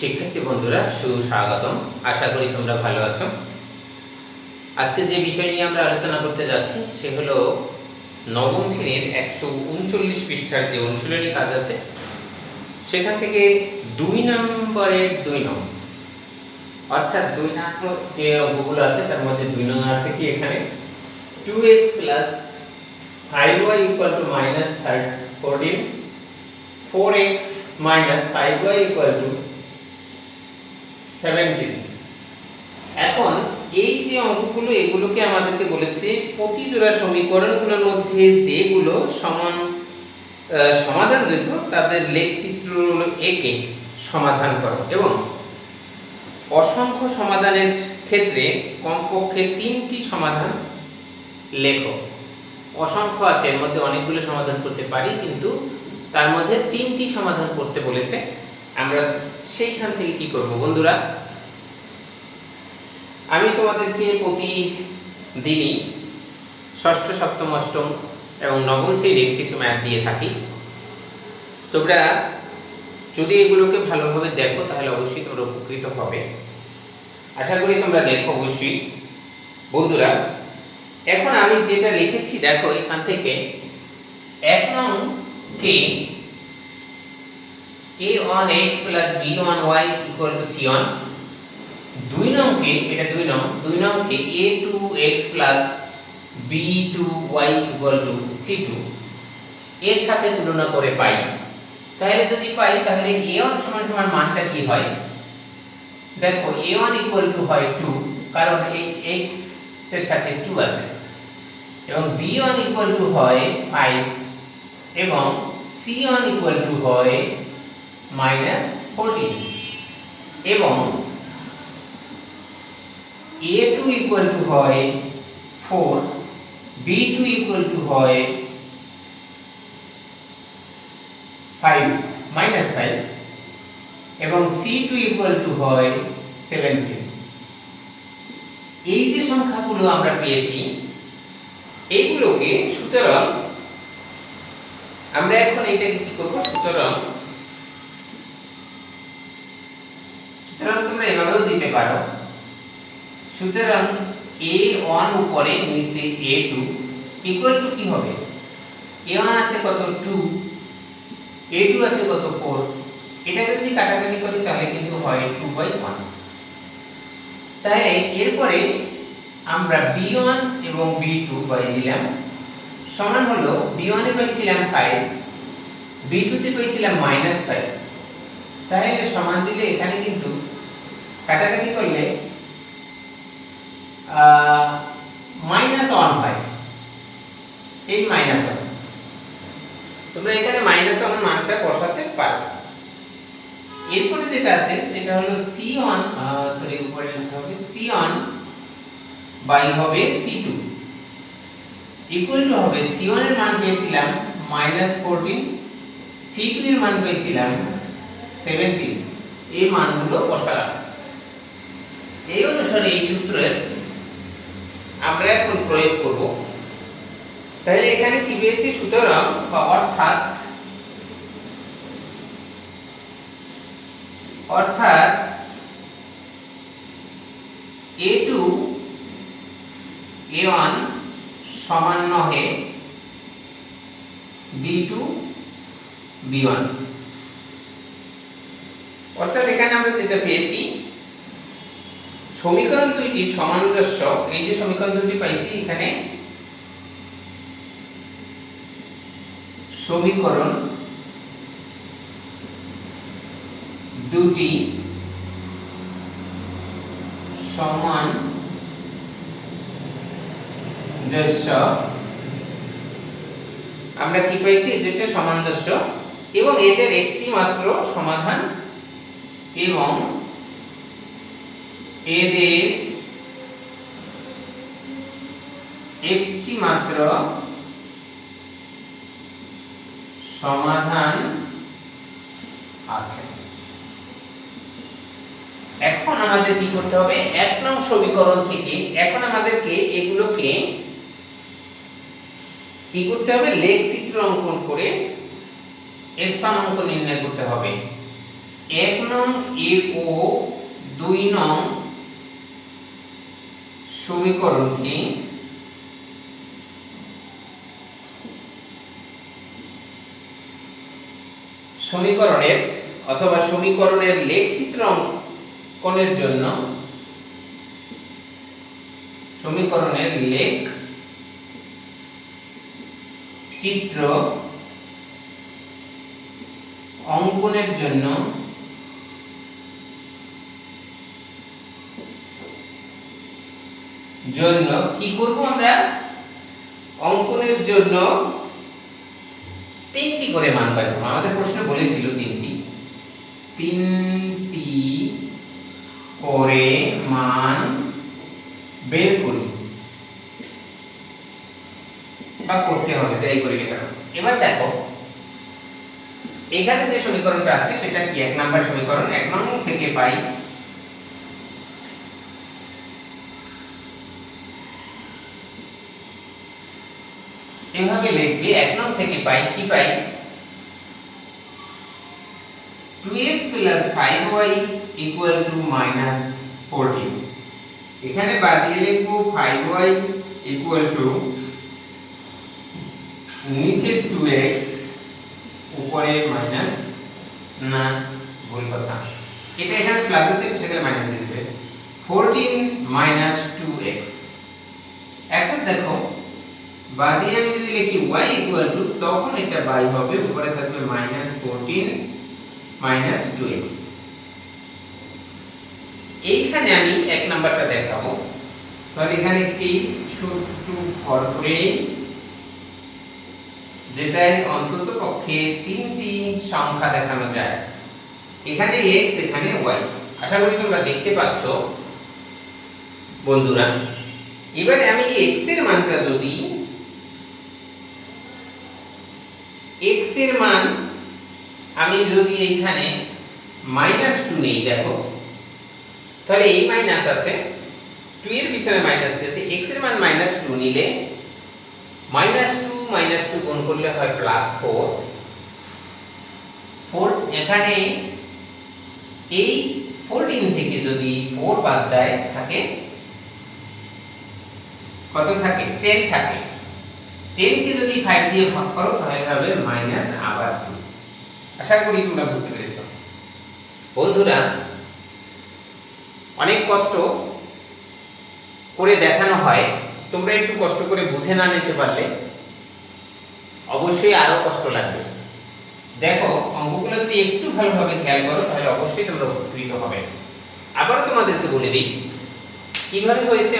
শিক্ষার্থী বন্ধুরা, সুস্বাগতম। আশা করি তোমরা ভালো আছো। আজকে যে বিষয় নিয়ে আমরা আলোচনা করতে যাচ্ছি, সে হলো নবম শ্রেণির একশো উনচল্লিশ পৃষ্ঠার যে অনুশীলনী কাজ আছে, সেখান থেকে দুই নম্বরের দুই নম্বর অর্থাৎ দুই নম্বর যে অঙ্কগুলো আছে, তার মধ্যে দুই নম্বর আছে কি এখানে? Two x plus five y equal to minus third fourteen four x minus five y equal to seventeen এখন এই যে অঙ্কগুলো, এগুলোকে আমাদেরকে বলেছে প্রতি জোড়া সমীকরণগুলোর মধ্যে যেগুলো সমান সমাধানযোগ্য, তাদের লেখচিত্র একে সমাধান করো এবং অসংখ্য সমাধানের ক্ষেত্রে কমপক্ষে তিনটি সমাধান লেখো। অসংখ্য আছে, এর মধ্যে অনেকগুলো সমাধান করতে পারি, কিন্তু তার মধ্যে তিনটি সমাধান করতে বলেছে আমরা সেইখান থেকে কি করব বন্ধুরা? আমি তোমাদেরকে প্রতিদিনই ষষ্ঠ, সপ্তম, অষ্টম এবং নবম শ্রেণির কিছু ম্যাথ দিয়ে থাকি। তোমরা যদি এগুলোকে ভালোভাবে দেখো, তাহলে অবশ্যই তোমরা উপকৃত হবে। আশা করি তোমরা দেখো অবশ্যই। বন্ধুরা, এখন আমি যেটা লিখেছি, দেখো এখান থেকে এক নং কে a one x plus b one y equal to c one দুই নংকে এটা দুই নং, দুই নংকে a two x plus b two y equal to c two এর সাথে তুলনা করে পাই। তাহলে যদি পাই, তাহলে এ ওয়ান সমান সমান মানটা কি হয়? দেখো এ ওয়ান ইকুয়াল টু হয় টু কারণ এই এক্সের সাথে টু আছে। এবং বি ওয়ান ইকুয়াল টু হয় ফাইভ এবং সি ওয়ান ইকুয়াল টু হয় মাইনাস ফোরটিন। এবং এ টু ইকুয়াল টু হয় four b two equal to হয় ফাইভ মাইনাস ফাইভ এবং সি টু ইকুয়াল টু হয় সেভেন্টিন এই যে সংখ্যাগুলো আমরা পেয়েছি, এইগুলোকে সুতরাং আমরা এখন এটাকে কি করব? সুতরাং সুতরাং তোমরা এভাবেও দিতে পারো। সুতরাং এ ওয়ান উপরে নিচে এ টু ইকুয়াল টু কি হবে? এ ওয়ান আছে কত টু এ টু আছে কত ফোর এটাকে যদি কাটাকাটি করি তাহলে কিন্তু হয় টু বাই ওয়ান তাহলে এরপরে আমরা বি ওয়ান এবং বি টু পাই দিলাম। সমান হলো বি ওয়ানে পাইছিলাম ফাইভ বি টুতে পাইছিলাম মাইনাস ফাইভ তাহলে সমান দিলে এখানে কিন্তু কাটাকাটি করলে? মাইনাস ওয়ান হয় এই মাইনাস ওয়ান তোমরা এখানে মাইনাস ওয়ান মানটা বসাতে পারো। এরপরে যেটা আছে, সেটা হলো সি ওয়ান সরি উপরে লিখতে হবে সি ওয়ান বাই হবে সি টু ইকুয়াল টু হবে সি ওয়ানের মান পেয়েছিলাম মাইনাস ফোরটিন সি টু এর মান পেয়েছিলাম সেভেন্টিন এই মানগুলো বসালাম। এই অনুসারে এই সূত্রের আমরা এখন প্রয়োগ করব। তাহলে এখানে কি পেয়েছি? সুতরাং বা অর্থাৎ অর্থাৎ এ টু এ ওয়ান সমান নহে বি টু বি ওয়ান অর্থাৎ এখানে আমরা যেটা পেয়েছি সমীকরণ দুইটি সামঞ্জস্য এই যে সমীকরণ দুটি পাইছি, এখানে সমীকরণ দুটি সমান আমরা কি পাইছি? দুইটা সামঞ্জস্য এবং এদের একটি মাত্র সমাধান এবং এদের একটি মাত্র সমাধান আছে। এখন আমাদের কি করতে হবে? এক নং সমীকরণ থেকে এখন আমাদেরকে এগুলোকে কি করতে হবে? লেখ চিত্র অঙ্কন করে স্থানাঙ্ক নির্ণয় করতে হবে। এক নং এ ও দুই নং সমীকরণটি সমীকরণের অথবা সমীকরণের লেখচিত্র অঙ্কনের জন্য সমীকরণের লেখ চিত্র অঙ্কনের জন্য জন্য কি করব আমরা? অঙ্কনের জন্য তিনটি করে মান বের করব। আমাদের প্রশ্নে বলেছিল তিনটি। তিনটি করে মান বের করি। বা করতে হবে, যাই করি কেন এবার দেখো, এখানে যে সমীকরণটা আছে, সেটা কি? এক নাম্বার সমীকরণ, এক নম্বর থেকে পাই এভাবে লিখবে, এক নং থেকে পাই কি পাই? 2x 5y 14 এখানে বাদ দিয়ে লিখব 5y নিচে 2x উপরে মাইনাস না, ভুল কথা। এটা এখানে প্লাস আছে, সেখানে মাইনাস আসবে 14 মাইনাস 2x এখন দেখো বাদে আমি যদি লিখি y ইকুয়াল টু তখন এটা বাই হবে, উপরে থাকবে minus fourteen minus two x এইখানে আমি এক নাম্বারটা দেখাবো। তাহলে এখানে একটি ছোট্ট ঘর করে যেটায় অন্তত পক্ষে তিনটি সংখ্যা দেখানো যায়। এখানে x, এখানে y আশা করি তোমরা দেখতে পাচ্ছ, বন্ধুরা। এবারে আমি x এর মানটা যদি x এর মান আমি যদি এইখানে মাইনাস টু নেই, দেখো। তাহলে এই মাইনাস আছে। টু এর পিছনে মাইনাস আছে। X এর মান মাইনাস টু নিলে মাইনাস টু মাইনাস টু গুণ করলে হয় প্লাস ফোর ফোর এখানে এই ফোরটিন থেকে যদি ফোর বাদ যায়, থাকে? কত থাকে? টেন থাকে। টেন কে যদি ফাইভ দিয়ে ভাগ করো, তাহলে হবে মাইনাস আবার টু আশা করি তোমরা বুঝতে পেরেছ। বন্ধুরা, অনেক কষ্ট করে দেখানো হয়। তোমরা একটু কষ্ট করে বুঝে না নিতে পারলে অবশ্যই আরও কষ্ট লাগবে। দেখো, অঙ্কগুলো যদি একটু ভালোভাবে খেয়াল করো, তাহলে অবশ্যই তোমরা উপকৃত হবে। আবারও তোমাদেরকে বলে দিই, কীভাবে হয়েছে